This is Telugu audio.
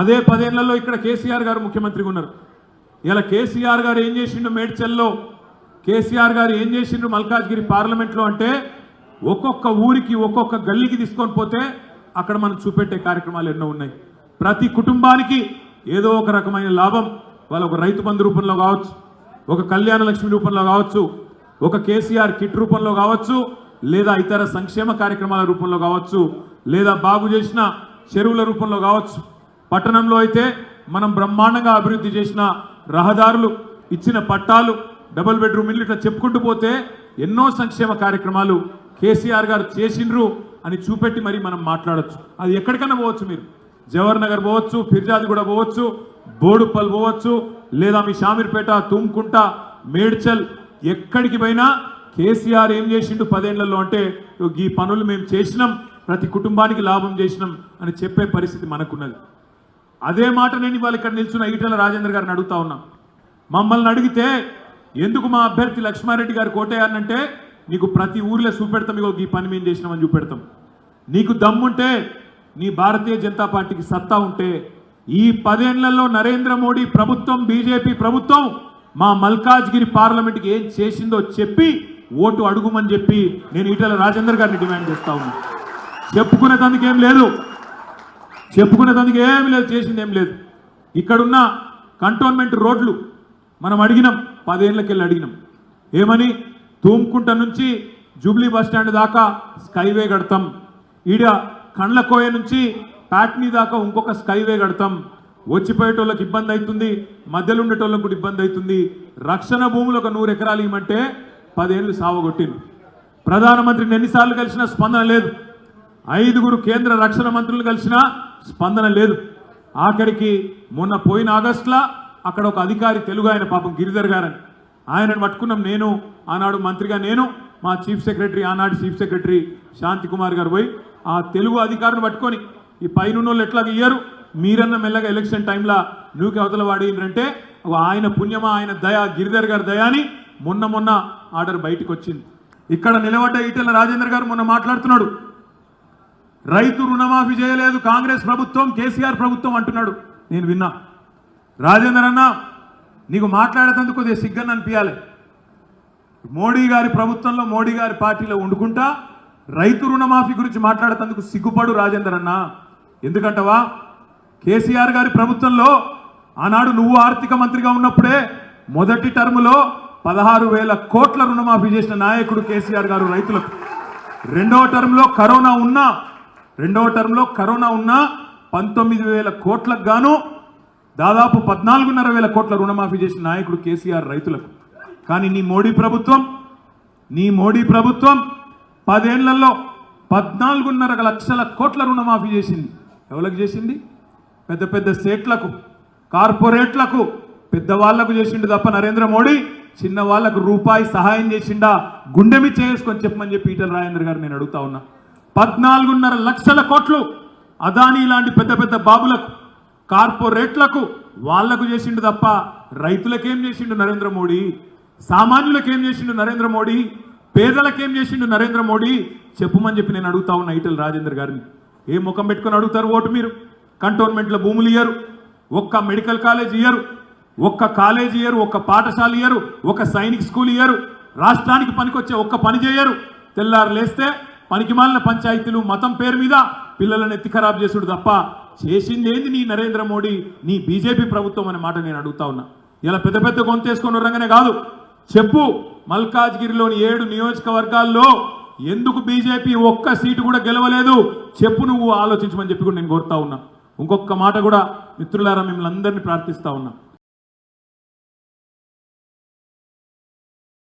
అదే పదేళ్ళలో ఇక్కడ కేసీఆర్ గారు ముఖ్యమంత్రిగా ఉన్నారు. ఇలా కేసీఆర్ గారు ఏం చేసిండు మేడ్చల్లో? కేసీఆర్ గారు ఏం చేసిండ్రు మల్కాజ్గిరి పార్లమెంట్లో అంటే ఒక్కొక్క ఊరికి ఒక్కొక్క గల్లీకి తీసుకొని పోతే అక్కడ మనం చూపెట్టే కార్యక్రమాలు ఎన్నో ఉన్నాయి. ప్రతి కుటుంబానికి ఏదో ఒక రకమైన లాభం. వాళ్ళ ఒక రైతు బంధు రూపంలో కావచ్చు ఒక కళ్యాణ లక్ష్మి రూపంలో కావచ్చు ఒక కేసీఆర్ కిట్ రూపంలో కావచ్చు లేదా ఇతర సంక్షేమ కార్యక్రమాల రూపంలో కావచ్చు లేదా బాగు చేసిన చెరువుల రూపంలో కావచ్చు పట్టణంలో అయితే మనం బ్రహ్మాండంగా అభివృద్ధి చేసిన రహదారులు ఇచ్చిన పట్టాలు డబుల్ బెడ్రూమ్ ఇల్లు ఇట్లా చెప్పుకుంటూ పోతే ఎన్నో సంక్షేమ కార్యక్రమాలు కేసీఆర్ గారు చేసిండ్రు అని చూపెట్టి మరి మనం మాట్లాడొచ్చు. అది ఎక్కడికైనా పోవచ్చు మీరు. జవహర్ నగర్ పోవచ్చు ఫిర్జాది కూడా పోవచ్చు బోడుపల్ పోవచ్చు లేదా మీ షామీర్పేట తుమ్కుంట మేడ్చల్ ఎక్కడికి పోయినా కేసీఆర్ ఏం చేసిండు పదేళ్ళలో అంటే ఈ పనులు మేము చేసినాం ప్రతి కుటుంబానికి లాభం చేసినాం అని చెప్పే పరిస్థితి మనకున్నది. అదే మాట నేను ఇవాళ ఇక్కడ నిల్చున్న ఈటల రాజేంద్ర గారిని అడుగుతా ఉన్నా. మమ్మల్ని అడిగితే ఎందుకు మా అభ్యర్థి లక్ష్మారెడ్డి గారు కోటేయాలంటే నీకు ప్రతి ఊర్లో చూపెడతాం ఇగో ఈ పని మేము చేసినామని చూపెడతాం. నీకు దమ్ముంటే నీ భారతీయ జనతా పార్టీకి సత్తా ఉంటే ఈ పదేళ్ళలో నరేంద్ర మోడీ ప్రభుత్వం బీజేపీ ప్రభుత్వం మా మల్కాజ్గిరి పార్లమెంట్కి ఏం చేసిందో చెప్పి ఓటు అడుగుమని చెప్పి నేను ఈటల రాజేందర్ గారిని డిమాండ్ చేస్తా ఉన్నా. చెప్పుకునేందుకు లేదు. చెప్పుకునే దానికి ఏమి లేదు చేసింది ఏం లేదు. ఇక్కడున్న కంటోన్మెంట్ రోడ్లు మనం అడిగినాం పదేళ్ళకెళ్ళి అడిగినాం. ఏమని? తూమ్కుంట నుంచి జూబ్లీ బస్ స్టాండ్ దాకా స్కైవే కడతాం. ఈడ కండ్లకోయ నుంచి ప్యాట్నీ దాకా ఇంకొక స్కైవే కడతాం. వచ్చిపోయేటోళ్ళకి ఇబ్బంది అవుతుంది మధ్యలో ఉండేటోళ్ళకి కూడా ఇబ్బంది అవుతుంది రక్షణ భూములు ఒక నూరు ఎకరాలు ఇవ్వమంటే పదేళ్ళు సావగొట్టింది ప్రధానమంత్రిని ఎన్నిసార్లు కలిసినా స్పందన లేదు. ఐదుగురు కేంద్ర రక్షణ మంత్రులు కలిసినా స్పందన లేదు. ఆఖరికి మొన్న పోయిన ఆగస్టులా అక్కడ ఒక అధికారి తెలుగు ఆయన పాపం గిరిధర్ గారని. ఆయనను పట్టుకున్నాం నేను ఆనాడు మంత్రిగా నేను మా చీఫ్ సెక్రటరీ ఆనాడు చీఫ్ సెక్రటరీ శాంతి కుమార్ గారు పోయి ఆ తెలుగు అధికారులు పట్టుకొని ఈ పైన వాళ్ళు ఎట్లా ఇయ్యరు? మీరన్న మెల్లగా ఎలక్షన్ టైంలో నూకి అవతల వాడిందంటే ఆయన పుణ్యమా ఆయన దయ గిరిధర్ గారి దయాని మొన్న మొన్న ఆర్డర్ బయటకు వచ్చింది ఇక్కడ నిలబడ్డ ఈటెల రాజేంద్ర గారు మొన్న మాట్లాడుతున్నాడు. రైతు రుణమాఫీ చేయలేదు కాంగ్రెస్ ప్రభుత్వం కేసీఆర్ ప్రభుత్వం అంటున్నాడు. నేను విన్నా. రాజేందర్ అన్న నీకు మాట్లాడేటందుకు కొద్దిగా సిగ్గన్ అనిపించాలి మోడీ గారి ప్రభుత్వంలో మోడీ గారి పార్టీలో వండుకుంటా రైతు రుణమాఫీ గురించి మాట్లాడేందుకు సిగ్గుపడు రాజేందర్ అన్న. ఎందుకంటవా? కేసీఆర్ గారి ప్రభుత్వంలో ఆనాడు నువ్వు ఆర్థిక మంత్రిగా ఉన్నప్పుడే మొదటి టర్ములో పదహారు వేల కోట్ల రుణమాఫీ చేసిన నాయకుడు కేసీఆర్ గారు రైతులకు. రెండవ టర్మ్లో కరోనా ఉన్నా రెండవ టర్మ్లో కరోనా ఉన్నా పంతొమ్మిది వేల కోట్లకు గాను దాదాపు పద్నాలుగున్నర వేల కోట్ల రుణమాఫీ చేసిన నాయకుడు కేసీఆర్ రైతులకు. కానీ నీ మోడీ ప్రభుత్వం నీ మోడీ ప్రభుత్వం పదేళ్ళలో పద్నాలుగున్నర లక్షల కోట్ల రుణమాఫీ చేసింది. ఎవరికి చేసింది? పెద్ద పెద్ద స్టేట్లకు కార్పొరేట్లకు పెద్దవాళ్ళకు చేసిండు తప్ప నరేంద్ర మోడీ చిన్న వాళ్ళకు రూపాయి సహాయం చేసిండా? గుండెమి చేసుకొని చెప్పమని చెప్పి ఈటల రాజేంద్ర గారు నేను అడుగుతా ఉన్నా. పద్నాలుగున్నర లక్షల కోట్లు అదానీ లాంటి పెద్ద పెద్ద బాబులకు కార్పొరేట్లకు వాళ్ళకు చేసిండు తప్ప రైతులకేం చేసిండు నరేంద్ర మోడీ? సామాన్యులకేం చేసిండు నరేంద్ర మోడీ? పేదలకేం చేసిండు నరేంద్ర మోడీ? చెప్పుమని చెప్పి నేను అడుగుతా ఉన్నా ఈటల రాజేందర్ గారిని. ఏ ముఖం పెట్టుకొని అడుగుతారు ఓటు మీరు? కంటోన్మెంట్లో భూములు ఇయ్యరు ఒక్క మెడికల్ కాలేజ్ ఇయ్యరు ఒక్క కాలేజ్ ఇయ్యరు ఒక్క పాఠశాల ఇయ్యరు ఒక సైనిక్ స్కూల్ ఇయ్యరు రాష్ట్రానికి పనికొచ్చే ఒక్క పని చేయరు. తెల్లారు లేస్తే పనికిమాలిన పంచాయతీలు మతం పేరు మీద పిల్లలను ఎత్తి ఖరాబ్ చేసుడు తప్ప చేసింది ఏంది నీ నరేంద్ర మోడీ నీ బీజేపీ ప్రభుత్వం అనే మాట నేను అడుగుతా ఉన్నా. ఇలా పెద్ద పెద్ద గొంతేసుకొని రంగనే కాదు. చెప్పు మల్కాజ్గిరిలోని ఏడు నియోజకవర్గాల్లో ఎందుకు బీజేపీ ఒక్క సీటు కూడా గెలవలేదు? చెప్పు నువ్వు ఆలోచించమని చెప్పి కూడా నేను కోరుతా ఉన్నా. ఇంకొక మాట కూడా మిత్రులారా మిమ్మల్ని అందరినీ ప్రార్థిస్తా ఉన్నా.